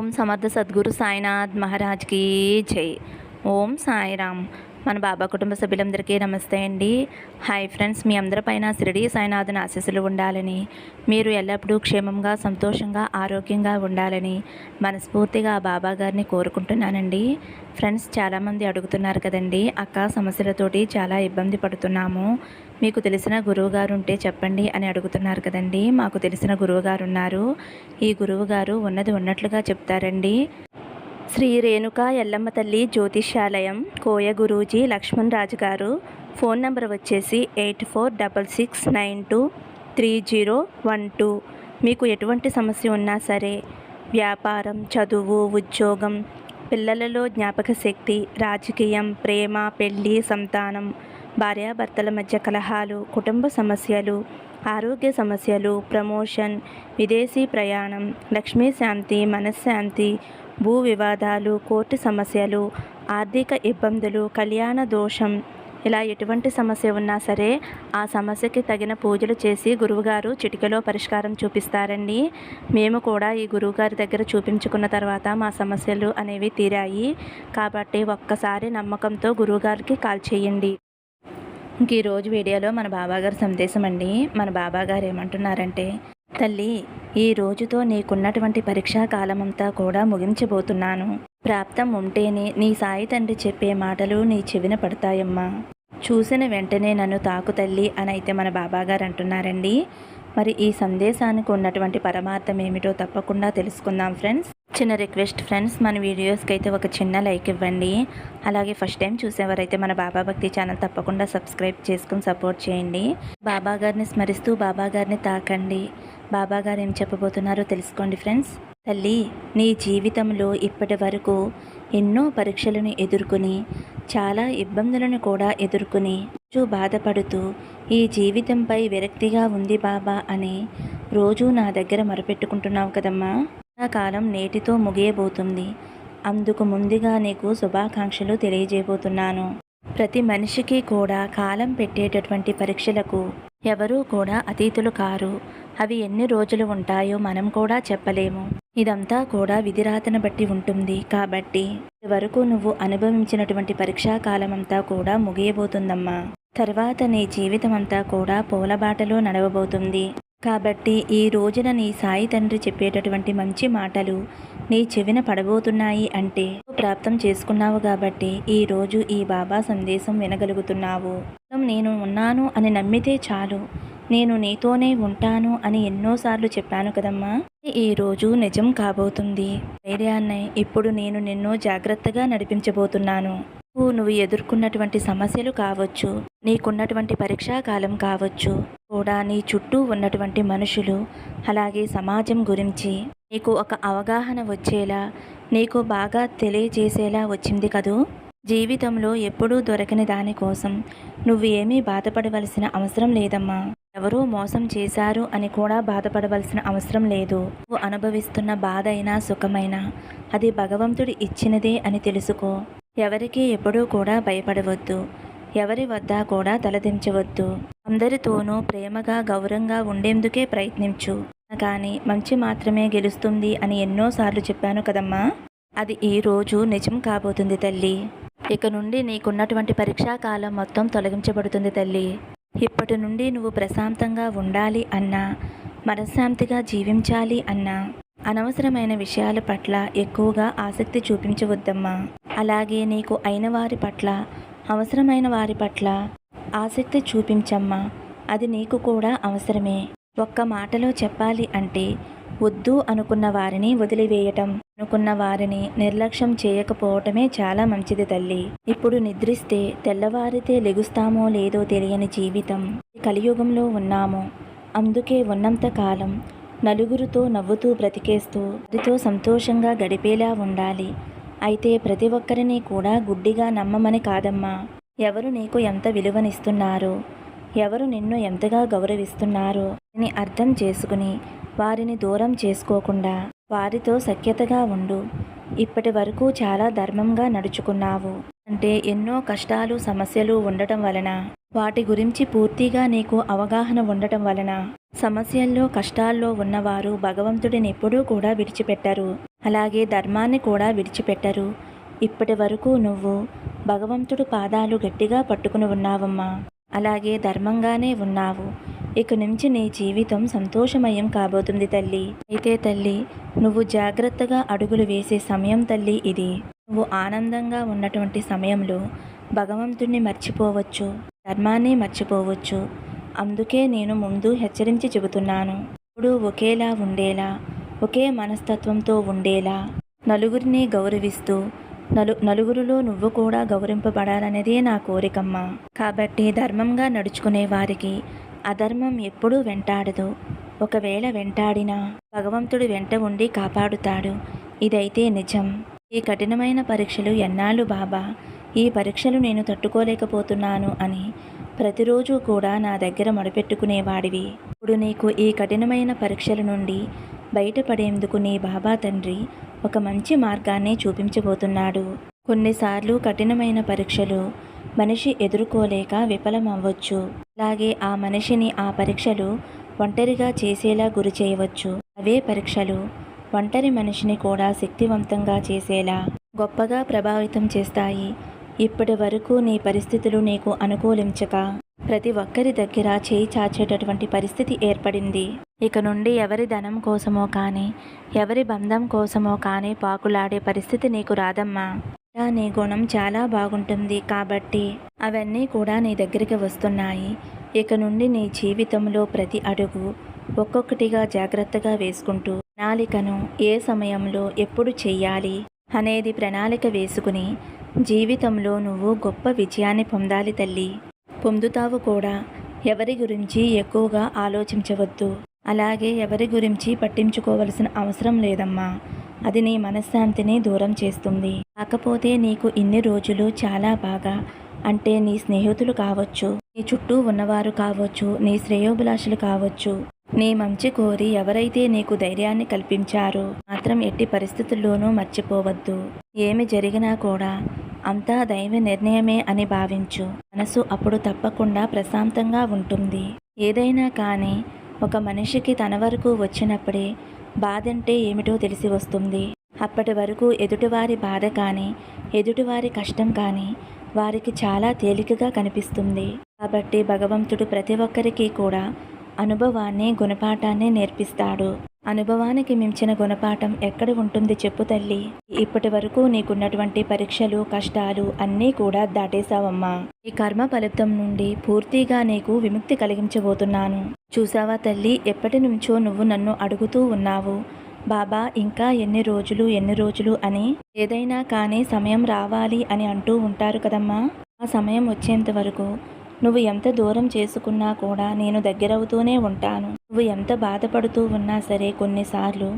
ఓం సమర్థ సద్గురు సాయినాథ్ మహారాజ్కి జై. ఓం సాయిరామ్. మన బాబా కుటుంబ సభ్యులందరికీ నమస్తే అండి. హాయ్ ఫ్రెండ్స్ మీ అందరిపైన షిరిడి సాయినాథుని ఆశీస్సులు ఉండాలని మీరు ఎల్లప్పుడూ క్షేమంగా సంతోషంగా ఆరోగ్యంగా ఉండాలని మనస్ఫూర్తిగా ఆ బాబా గారిని కోరుకుంటున్నానండి. ఫ్రెండ్స్ చాలామంది అడుగుతున్నారు కదండి అక్క సమస్యలతోటి చాలా ఇబ్బంది పడుతున్నాము. మీకు తెలిసిన గురువు గారు ఉంటే చెప్పండి అని అడుగుతున్నారు కదండి. మాకు తెలిసిన గురువు గారు ఉన్నారు. ఈ గురువు గారు ఉన్నది ఉన్నట్లుగా చెప్తారండి. శ్రీ రేణుక ఎల్లమ్మ తల్లి జ్యోతిష్యాలయం కోయ గురూజీ లక్ష్మణ్ రాజు గారు. ఫోన్ నంబర్ వచ్చేసి eight four double six nine two three zero one two. మీకు ఎటువంటి సమస్య ఉన్నా సరే వ్యాపారం చదువు ఉద్యోగం పిల్లలలో జ్ఞాపక శక్తి రాజకీయం ప్రేమ పెళ్ళి సంతానం భార్యాభర్తల మధ్య కలహాలు కుటుంబ సమస్యలు ఆరోగ్య సమస్యలు ప్రమోషన్ విదేశీ ప్రయాణం లక్ష్మీ శాంతి మనశ్శాంతి భూ వివాదాలు కోర్టు సమస్యలు ఆర్థిక ఇబ్బందులు కళ్యాణ దోషం. ఇలా ఎటువంటి సమస్య ఉన్నా సరే ఆ సమస్యకి తగిన పూజలు చేసి గురువుగారు చిటికలో పరిష్కారం చూపిస్తారండి. మేము కూడా ఈ గురువుగారి దగ్గర చూపించుకున్న తర్వాత మా సమస్యలు అనేవి తీరాయి. కాబట్టి ఒక్కసారి నమ్మకంతో గురువుగారికి కాల్ చేయండి. ఇంక ఈరోజు వీడియోలో మన బాబాగారి సందేశం అండి. మన బాబాగారు ఏమంటున్నారంటే తల్లి ఈ రోజుతో నీకున్నటువంటి పరీక్షా కాలమంతా కూడా ముగించబోతున్నాను. ప్రాప్తం ఉంటేనే నీ సాయి తండ్రి చెప్పే మాటలు నీ చెవిన పడతాయమ్మా. చూసిన వెంటనే నన్ను తాకు తల్లి అని అయితే మన బాబాగారు అంటున్నారండి. మరి ఈ సందేశానికి ఉన్నటువంటి పరమార్థం ఏమిటో తప్పకుండా తెలుసుకుందాం ఫ్రెండ్స్. చిన్న రిక్వెస్ట్ ఫ్రెండ్స్ మన వీడియోస్కి అయితే ఒక చిన్న లైక్ ఇవ్వండి. అలాగే ఫస్ట్ టైం చూసేవారైతే మన బాబా భక్తి ఛానల్ తప్పకుండా సబ్స్క్రైబ్ చేసుకుని సపోర్ట్ చేయండి. బాబా గారిని స్మరిస్తూ బాబా గారిని తాకండి. బాబా గారు ఏం చెప్పబోతున్నారో తెలుసుకోండి ఫ్రెండ్స్. తల్లి నీ జీవితంలో ఇప్పటి వరకు ఎన్నో పరీక్షలను ఎదుర్కొని చాలా ఇబ్బందులను కూడా ఎదుర్కొని రోజు బాధపడుతూ ఈ జీవితంపై విరక్తిగా ఉంది బాబా అని రోజు నా దగ్గర మొరపెట్టుకుంటున్నావు కదమ్మా. కాలం నేటితో ముగియబోతుంది. అందుకు ముందుగా నీకు శుభాకాంక్షలు తెలియజేయబోతున్నాను. ప్రతి మనిషికి కూడా కాలం పెట్టేటటువంటి పరీక్షలకు ఎవరూ కూడా అతీతులు కారు. అవి ఎన్ని రోజులు ఉంటాయో మనం కూడా చెప్పలేము. ఇదంతా కూడా విధిరాతను బట్టి ఉంటుంది కాబట్టి వరకు నువ్వు అనుభవించినటువంటి పరీక్షా అంతా కూడా ముగియబోతుందమ్మా. తర్వాత నీ జీవితం అంతా కూడా పూలబాటలో నడవబోతుంది. కాబట్టి ఈ రోజున నీ సాయి తండ్రి చెప్పేటటువంటి మంచి మాటలు నీ చెవిన పడబోతున్నాయి అంటే ప్రాప్తం చేసుకున్నావు కాబట్టి ఈ రోజు ఈ బాబా సందేశం వినగలుగుతున్నావు. నేను ఉన్నాను అని నమ్మితే చాలు. నేను నీతోనే ఉంటాను అని ఎన్నోసార్లు చెప్పాను కదమ్మా. ఈ రోజు నిజం కాబోతుంది. ధైర్యాన్నే ఇప్పుడు నేను నిన్ను జాగ్రత్తగా నడిపించబోతున్నాను. నువ్వు నువ్వు ఎదుర్కొన్నటువంటి సమస్యలు కావచ్చు. నీకున్నటువంటి పరీక్షా కాలం కావచ్చు. కూడా నీ చుట్టూ ఉన్నటువంటి మనుషులు అలాగే సమాజం గురించి నీకు ఒక అవగాహన వచ్చేలా నీకు బాగా తెలియజేసేలా వచ్చింది కదూ? జీవితంలో ఎప్పుడూ దొరకని దానికోసం నువ్వు ఏమీ బాధపడవలసిన అవసరం లేదమ్మా. ఎవరో మోసం చేశారు అని కూడా బాధపడవలసిన అవసరం లేదు. నువ్వు అనుభవిస్తున్న బాధ అయినా సుఖమైనా అది భగవంతుడు ఇచ్చినదే అని తెలుసుకో. ఎవరికి ఎప్పుడూ కూడా భయపడవద్దు. ఎవరి వద్ద కూడా తలదించవద్దు. అందరితోనూ ప్రేమగా గౌరవంగా ఉండేందుకే ప్రయత్నించు. కానీ మంచి మాత్రమే గెలుస్తుంది అని ఎన్నోసార్లు చెప్పాను కదమ్మా. అది ఈ రోజు నిజం కాబోతుంది తల్లి. ఇక నుండి నీకున్నటువంటి పరీక్షా కాలం మొత్తం తొలగించబడుతుంది తల్లి. ఇప్పటి నుండి నువ్వు ప్రశాంతంగా ఉండాలి అన్నా మనశ్శాంతిగా జీవించాలి అన్నా. అనవసరమైన విషయాల పట్ల ఎక్కువగా ఆసక్తి చూపించవద్దమ్మా. అలాగే నీకు అయిన వారి పట్ల అవసరమైన వారి పట్ల ఆసక్తి చూపించమ్మా. అది నీకు కూడా అవసరమే. ఒక్క మాటలో చెప్పాలి అంటే వద్దు అనుకున్న వారిని వదిలివేయటం అనుకున్న వారిని నిర్లక్ష్యం చేయకపోవటమే చాలా మంచిది తల్లి. ఇప్పుడు నిద్రిస్తే తెల్లవారితే లెగుస్తామో లేదో తెలియని జీవితం కలియుగంలో ఉన్నాము. అందుకే ఉన్నంత కాలం నలుగురితో నవ్వుతూ బ్రతికేస్తూ వారితో సంతోషంగా గడిపేలా ఉండాలి. అయితే ప్రతి ఒక్కరిని కూడా గుడ్డిగా నమ్మమని కాదమ్మా. ఎవరు నీకు ఎంత విలువనిస్తున్నారు? ఎవరు నిన్ను ఎంతగా గౌరవిస్తున్నారు? అని అర్థం చేసుకుని వారిని దూరం చేసుకోకుండా వారితో సఖ్యతగా ఉండు. ఇప్పటి వరకు చాలా ధర్మంగా నడుచుకున్నావు. అంటే ఎన్నో కష్టాలు సమస్యలు ఉండటం వలన వాటి గురించి పూర్తిగా నీకు అవగాహన ఉండటం వలన సమస్యల్లో కష్టాల్లో ఉన్నవారు భగవంతుడిని ఎప్పుడూ కూడా విడిచిపెట్టరు. అలాగే ధర్మాన్ని కూడా విడిచిపెట్టరు. ఇప్పటి వరకు నువ్వు భగవంతుడు పాదాలు గట్టిగా పట్టుకుని ఉన్నావమ్మా. అలాగే ధర్మంగానే ఉన్నావు. ఇక నుంచి నీ జీవితం సంతోషమయం కాబోతుంది తల్లి. అయితే తల్లి నువ్వు జాగ్రత్తగా అడుగులు వేసే సమయం తల్లి ఇది. నువ్వు ఆనందంగా ఉన్నటువంటి సమయంలో భగవంతుణ్ణి మర్చిపోవచ్చు. ధర్మాన్ని మర్చిపోవచ్చు. అందుకే నేను ముందు హెచ్చరించి చెబుతున్నాను. ఇప్పుడు ఒకేలా ఉండేలా ఒకే మనస్తత్వంతో ఉండేలా నలుగురిని గౌరవిస్తూ నలు నలుగురిలో నువ్వు కూడా గౌరవింపబడాలనేదే నా కోరికమ్మా. కాబట్టి ధర్మంగా నడుచుకునే వారికి అధర్మం ఎప్పుడూ వెంటాడదు. ఒకవేళ వెంటాడినా భగవంతుడు వెంట ఉండి కాపాడుతాడు. ఇదైతే నిజం. ఈ కఠినమైన పరీక్షలు ఎన్నాళ్ళు బాబా? ఈ పరీక్షలు నేను తట్టుకోలేకపోతున్నాను అని ప్రతిరోజు కూడా నా దగ్గర మొడపెట్టుకునేవాడివి. ఇప్పుడు నీకు ఈ కఠినమైన పరీక్షల నుండి బయటపడేందుకు నీ బాబా తండ్రి ఒక మంచి మార్గాన్ని చూపించబోతున్నాడు. కొన్నిసార్లు కఠినమైన పరీక్షలు మనిషి ఎదుర్కోలేక విఫలమవ్వచ్చు. అలాగే ఆ మనిషిని ఆ పరీక్షలు ఒంటరిగా చేసేలా గురి చేయవచ్చు. అవే పరీక్షలు ఒంటరి మనిషిని కూడా శక్తివంతంగా చేసేలా గొప్పగా ప్రభావితం చేస్తాయి. ఇప్పటి వరకు నీ పరిస్థితులు నీకు అనుకూలించక ప్రతి ఒక్కరి దగ్గర చేయి చాచేటటువంటి పరిస్థితి ఏర్పడింది. ఇక నుండి ఎవరి ధనం కోసమో కానీ ఎవరి బంధం కోసమో కానీ పాకులాడే పరిస్థితి నీకు రాదమ్మా. ఇలా నీ గుణం చాలా బాగుంటుంది కాబట్టి అవన్నీ కూడా నీ దగ్గరికి వస్తున్నాయి. ఇక నుండి నీ జీవితంలో ప్రతి అడుగు ఒక్కొక్కటిగా జాగ్రత్తగా వేసుకుంటూ ప్రణాళికను ఏ సమయంలో ఎప్పుడు చెయ్యాలి అనేది ప్రణాళిక వేసుకుని జీవితంలో నువ్వు గొప్ప విజయాన్ని పొందాలి తల్లి. పొందుతావు కూడా. ఎవరి గురించి ఎక్కువగా ఆలోచించవద్దు. అలాగే ఎవరి గురించి పట్టించుకోవలసిన అవసరం లేదమ్మా. అది నీ మనశ్శాంతిని దూరం చేస్తుంది. కాకపోతే నీకు ఇన్ని రోజులు చాలా బాగా. అంటే నీ స్నేహితులు కావచ్చు నీ చుట్టూ ఉన్నవారు కావచ్చు నీ శ్రేయోభిలాషులు కావచ్చు. నీ మంచి కోరి ఎవరైతే నీకు ధైర్యాన్ని కల్పించారో మాత్రం ఎట్టి పరిస్థితుల్లోనూ మర్చిపోవద్దు. ఏమి జరిగినా కూడా అంతా దైవ నిర్ణయమే అని భావించు. మనసు అప్పుడు తప్పకుండా ప్రశాంతంగా ఉంటుంది. ఏదైనా కానీ ఒక మనిషికి తన వరకు వచ్చినప్పుడే బాధంటే ఏమిటో తెలిసి వస్తుంది. అప్పటి వరకు ఎదుటివారి బాధ కానీ ఎదుటివారి కష్టం కానీ వారికి చాలా తేలికగా కనిపిస్తుంది. కాబట్టి భగవంతుడు ప్రతి ఒక్కరికి కూడా అనుభవాన్ని గుణపాఠాన్ని నేర్పిస్తాడు. అనుభవానికి మించిన గుణపాఠం ఎక్కడ ఉంటుంది చెప్పు తల్లి. ఇప్పటి వరకు నీకున్నటువంటి పరీక్షలు కష్టాలు అన్నీ కూడా దాటేశావమ్మా. ఈ కర్మ ఫలితం నుండి పూర్తిగా నీకు విముక్తి కలిగించబోతున్నాను. చూసావా తల్లి ఎప్పటి నుంచో నువ్వు నన్ను అడుగుతూ ఉన్నావు. బాబా ఇంకా ఎన్ని రోజులు ఎన్ని రోజులు అని? ఏదైనా కానీ సమయం రావాలి అని అంటూ ఉంటారు కదమ్మా. ఆ సమయం వచ్చేంత వరకు నువ్వు ఎంత దూరం చేసుకున్నా కూడా నేను దగ్గరవుతూనే ఉంటాను. నువ్వు ఎంత బాధపడుతూ ఉన్నా సరే కొన్నిసార్లు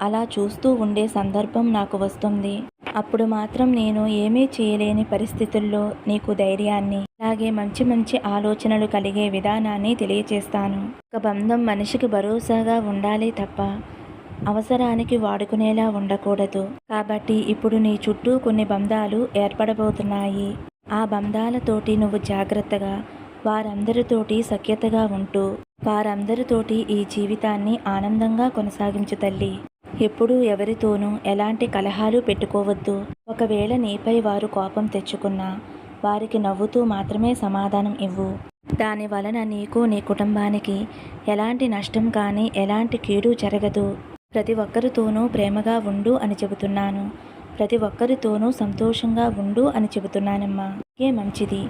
అలా చూస్తూ ఉండే సందర్భం నాకు వస్తుంది. అప్పుడు మాత్రం నేను ఏమీ చేయలేని పరిస్థితుల్లో నీకు ధైర్యాన్ని అలాగే మంచి మంచి ఆలోచనలు కలిగే విధానాన్ని తెలియచేస్తాను. ఒక బంధం మనిషికి భరోసాగా ఉండాలి తప్ప అవసరానికి వాడుకునేలా ఉండకూడదు. కాబట్టి ఇప్పుడు నీ చుట్టూ కొన్ని బంధాలు ఏర్పడబోతున్నాయి. ఆ బంధాలతోటి నువ్వు జాగ్రత్తగా వారందరితోటి సఖ్యతగా ఉంటూ వారందరితోటి ఈ జీవితాన్ని ఆనందంగా కొనసాగించు తల్లి. ఎప్పుడూ ఎవరితోనూ ఎలాంటి కలహాలు పెట్టుకోవద్దు. ఒకవేళ నీపై వారు కోపం తెచ్చుకున్నా వారికి నవ్వుతూ మాత్రమే సమాధానం ఇవ్వు. దాని వలన నీకు నీ కుటుంబానికి ఎలాంటి నష్టం కానీ ఎలాంటి కీడు జరగదు. ప్రతి ఒక్కరితోనూ ప్రేమగా ఉండు అని చెబుతున్నాను. ప్రతి ఒక్కరితోనూ సంతోషంగా ఉండు అని చెబుతున్నానమ్మా. ఏ మంచిది.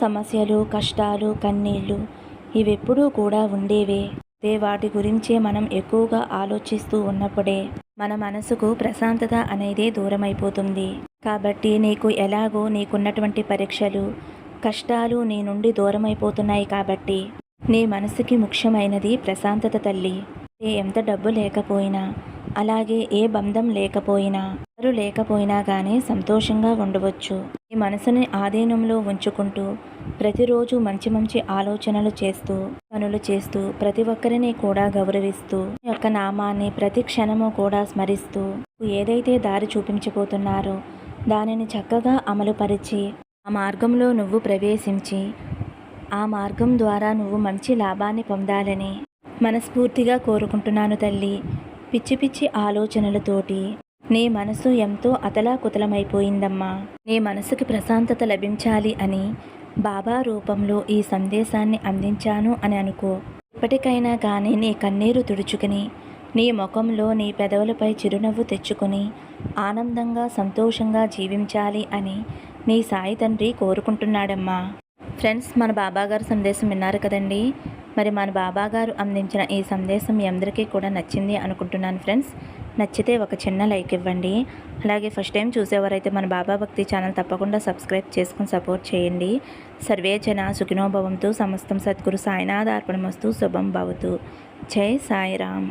సమస్యలు కష్టాలు కన్నీళ్ళు ఇవెప్పుడూ కూడా ఉండేవే. అదే వాటి గురించే మనం ఎక్కువగా ఆలోచిస్తూ ఉన్నప్పుడే మన మనసుకు ప్రశాంతత అనేది దూరమైపోతుంది. కాబట్టి నీకు ఎలాగో నీకున్నటువంటి పరీక్షలు కష్టాలు నీ నుండి దూరమైపోతున్నాయి కాబట్టి నీ మనసుకి ముఖ్యమైనది ప్రశాంతత తల్లి. ఎంత డబ్బు లేకపోయినా అలాగే ఏ బంధం లేకపోయినా ఎవరు లేకపోయినా కానీ సంతోషంగా ఉండవచ్చు. ఈ మనసుని ఆధీనంలో ఉంచుకుంటూ ప్రతిరోజు మంచి మంచి ఆలోచనలు చేస్తూ పనులు చేస్తూ ప్రతి ఒక్కరిని కూడా గౌరవిస్తూ ఈ యొక్క నామాన్ని ప్రతి క్షణము కూడా స్మరిస్తూ ఏదైతే దారి చూపించబోతున్నారో దానిని చక్కగా అమలుపరిచి ఆ మార్గంలో నువ్వు ప్రవేశించి ఆ మార్గం ద్వారా నువ్వు మంచి లాభాన్ని పొందాలని మనస్ఫూర్తిగా కోరుకుంటున్నాను తల్లి. పిచ్చి పిచ్చి ఆలోచనలతోటి నీ మనసు ఎంతో అతలాకుతలమైపోయిందమ్మా. నీ మనసుకి ప్రశాంతత లభించాలి అని బాబా రూపంలో ఈ సందేశాన్ని అందించాను అని అనుకో. ఇప్పటికైనా కానీ నీ కన్నీరు తుడుచుకుని నీ ముఖంలో నీ పెదవులపై చిరునవ్వు తెచ్చుకొని ఆనందంగా సంతోషంగా జీవించాలి అని నీ సాయి తండ్రి కోరుకుంటున్నాడమ్మా. ఫ్రెండ్స్ మన బాబాగారు సందేశం విన్నారు కదండి. మరి మన బాబాగారు అందించిన ఈ సందేశం మీ అందరికీ కూడా నచ్చింది అనుకుంటున్నాను ఫ్రెండ్స్. నచ్చితే ఒక చిన్న లైక్ ఇవ్వండి. అలాగే ఫస్ట్ టైం చూసేవారైతే మన బాబా భక్తి ఛానల్ తప్పకుండా సబ్స్క్రైబ్ చేసుకుని సపోర్ట్ చేయండి. సర్వే జన సమస్తం సద్గురు సాయినాథ్ అర్పణమస్తు శుభం భవతు. జై సాయిరామ్.